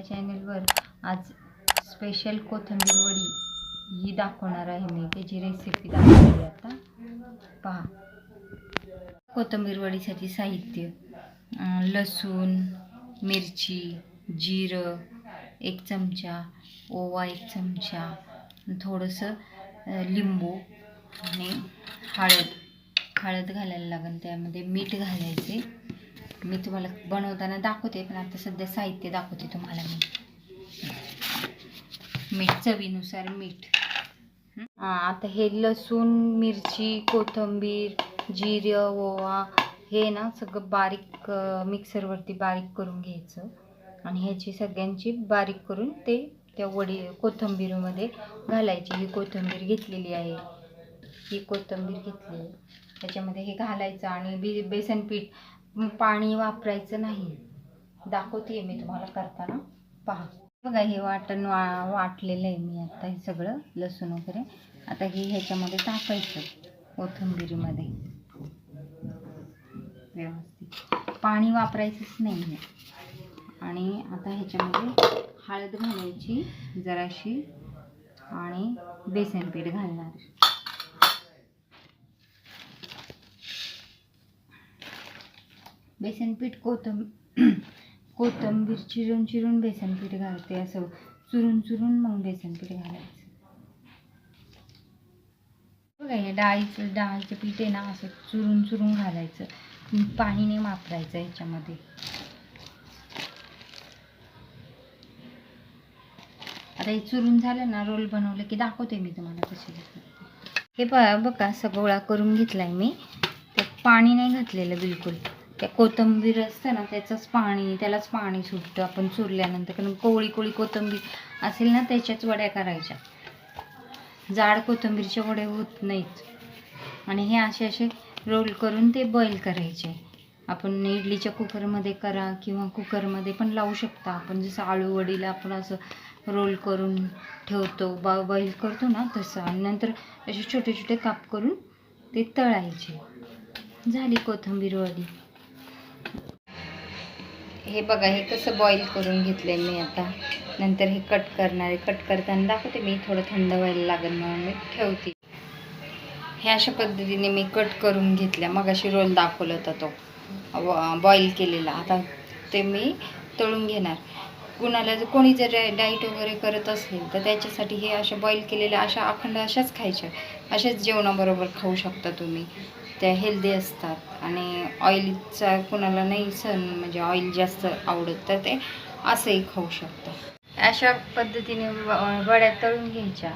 या चॅनलवर आज स्पेशल कोथिंबीर वडी ही दाखवणार आहे मी. त्याची रेसिपी दाखवली आता. पहा. कोथिंबीर वडीसाठी साहित्य. लसूण मिरची जिरं एक चमचा ओवा एक चमचा थोडंसं लिंबू आणि हळद. हळद घालायला लागेल. त्यामध्ये मीठ घालायचे. मी तुम्हाला बनवताना दाखवते पण आता सध्या साहित्य दाखवते तुम्हाला मी. मीठ चवीनुसार मीठ. आता हे लसूण मिरची कोथिंबीर जिरं ओवा हे ना सगळं बारीक मिक्सरवरती बारीक करून घ्यायचं. आणि ह्याची सगळ्यांची बारीक करून ते त्या वडी कोथंबीरमध्ये घालायची. ही कोथिंबीर घेतलेली आहे. ही कोथिंबीर घेतली. आहे त्याच्यामध्ये हे घालायचं आणि बेसन पीठ पाणी वापरायचं नाही. दाखवते मी तुम्हाला करताना. पहा. बघा हे वाटण वा वाटलेलं आहे मी आता हे सगळं लसूण वगैरे. आता हे ह्याच्यामध्ये टाकायचं कोथिंबीरीमध्ये. व्यवस्थित. पाणी वापरायचंच नाही आहे. आणि आता ह्याच्यामध्ये हळद घालायची जराशी आणि बेसन पीठ घालणार. बेसनपीठ कोथंब कोथिंबीर चिरून चिरून बेसनपीठ घालते असं. चुरून चुरून मग बेसनपीठ घालायचं. बघा हे डाळीचं डाळीचं पीठ आहे ना असं चुरून चुरून घालायचं. पाणी नाही वापरायचं ह्याच्यामध्ये आता हे चुरून झालं ना रोल बनवलं की दाखवते मी तुम्हाला कसे हे बघा बघा असं गोळा करून घेतलाय मी. त्यात पाणी नाही घातलेलं बिलकुल. कोथिंबीर असतं ना त्याचंच पाणी त्यालाच पाणी सुटतं. आपण चुरल्यानंतर कारण कोळी कोळी कोथिंबीर असेल ना त्याच्याच वड्या करायच्या. जाड कोथिंबीरच्या वडे होत नाहीत. आणि हे असे असे रोल करून ते बॉईल करायचे. आपण इडलीच्या कुकरमध्ये करा किंवा कुकरमध्ये पण लावू शकता. आपण जसं आळू वडीला आपण असं रोल करून ठेवतो बा बॉईल करतो ना तसं. आणि नंतर असे छोटे छोटे काप करून ते तळायचे. झाली कोथिंबीर वडी. हे बघा हे कसं बॉईल करून घेतलं आहे मी आता. नंतर हे कट करणार आहे. कट करताना दाखवते मी थोडं थंड व्हायला लागेल म्हणून मी ठेवते. हे अशा पद्धतीने मी कट करून घेतल्या. मग अशी रोल दाखवला होता तो. बॉईल केलेला. आता ते मी तळून घेणार. कुणाला जर कोणी जर डाईट वगैरे करत असेल तर त्याच्यासाठी हे अशा बॉईल केलेल्या अशा अखंड अशाच खायच्या. अशाच जेवणाबरोबर खाऊ शकता तुम्ही. त्या हेल्दी असतात. आणि ऑइलचा कुणाला नाही सण म्हणजे ऑइल जास्त आवडत तर ते असंही खाऊ शकता. अशा पद्धतीने व- वड्या तळून घ्यायच्या.